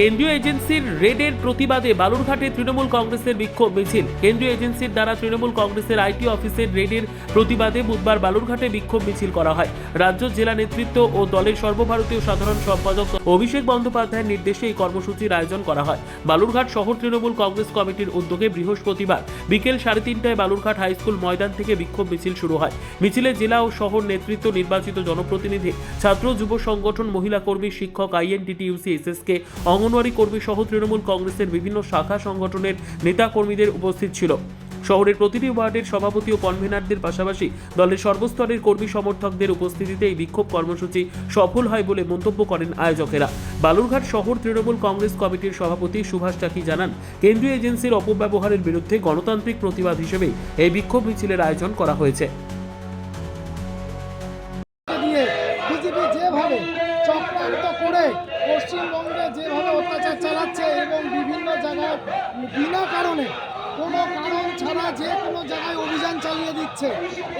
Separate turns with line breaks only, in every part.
কেন্দ্রীয় এজেন্সির রেডের প্রতিবাদে বালুরঘাটে তৃণমূল কংগ্রেসের বিক্ষোভ মিছিল। কেন্দ্রীয় এজেন্সির দ্বারা তৃণমূল কংগ্রেসের আইটি অফিসের রেডের প্রতিবাদে বুধবার বালুরঘাটে বিক্ষোভ মিছিল করা হয়। রাজ্য জেলা নেতৃত্ব ও দলের সর্বভারতীয় সাধারণ সম্পাদক অভিষেক বন্দ্যোপাধ্যায়ের নির্দেশে এই কর্মসূচির আয়োজন করা হয়। বালুরঘাট শহর তৃণমূল কংগ্রেস কমিটির উদ্যোগে বৃহস্পতিবার বিকেল সাড়ে তিনটায় বালুরঘাট হাইস্কুল ময়দান থেকে বিক্ষোভ মিছিল শুরু হয়। মিছিলে জেলা ও শহর নেতৃত্ব, নির্বাচিত জনপ্রতিনিধি, ছাত্র যুব সংগঠন, মহিলা কর্মী, শিক্ষক আইএনটিটিইউসি এসএসকে অঙ্গনওয়াড়ি কর্মী সহ তৃণমূল কংগ্রেসের বিভিন্ন শাখা সংগঠনের নেতা কর্মীদের উপস্থিত ছিল। শহরের প্রতিটি ওয়ার্ডের সভাপতি ও কনভেনারদের পাশাপাশি দলের সর্বস্তরের কর্মী সমর্থকদের উপস্থিতিতে এই বিক্ষোভ কর্মসূচি সফল হয় বলে মন্তব্য করেন আয়োজকেরা। বালুরঘাট শহর তৃণমূল কংগ্রেস কমিটির সভাপতি সুভাষ চাকি জানান, কেন্দ্রীয় এজেন্সির অপব্যবহারের বিরুদ্ধে গণতান্ত্রিক প্রতিবাদ হিসেবে এই বিক্ষোভ মিছিলের আয়োজন করা হয়েছে।
যেভাবে পশ্চিমবঙ্গে যেভাবে চালাচ্ছে এবং বিভিন্ন জায়গায় বিনা কারণে কোনো কারণ ছাড়া যে কোনো জায়গায় অভিযান চালিয়ে দিচ্ছে।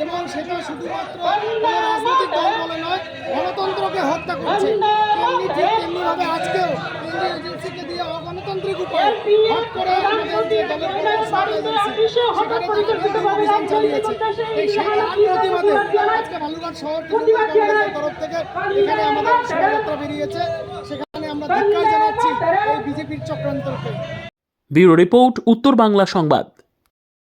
এবং সেটা শুধুমাত্র কোনো রাজনৈতিক দল বলে নয় গণতন্ত্রকে হত্যা করছে। তেমনি ঠিক তেমনিভাবে আজকেও কেন্দ্রীয় এজেন্সিকে দিয়ে অগণতান্ত্রিক উপায় হট করে আমাদের যে দলের এজেন্সি সেখানে অভিযান চালিয়েছে এই সেই তার প্রতিবাদে আজকে বালুরঘাট শহর তরফ থেকে এখানে আমাদের শোভাযাত্রা বেরিয়েছে। সেখানে আমরা ধিক্কার জানাচ্ছি এই বিজেপির চক্রান্তকে।
ব্যুরো রিপোর্ট উত্তর বাংলা সংবাদ।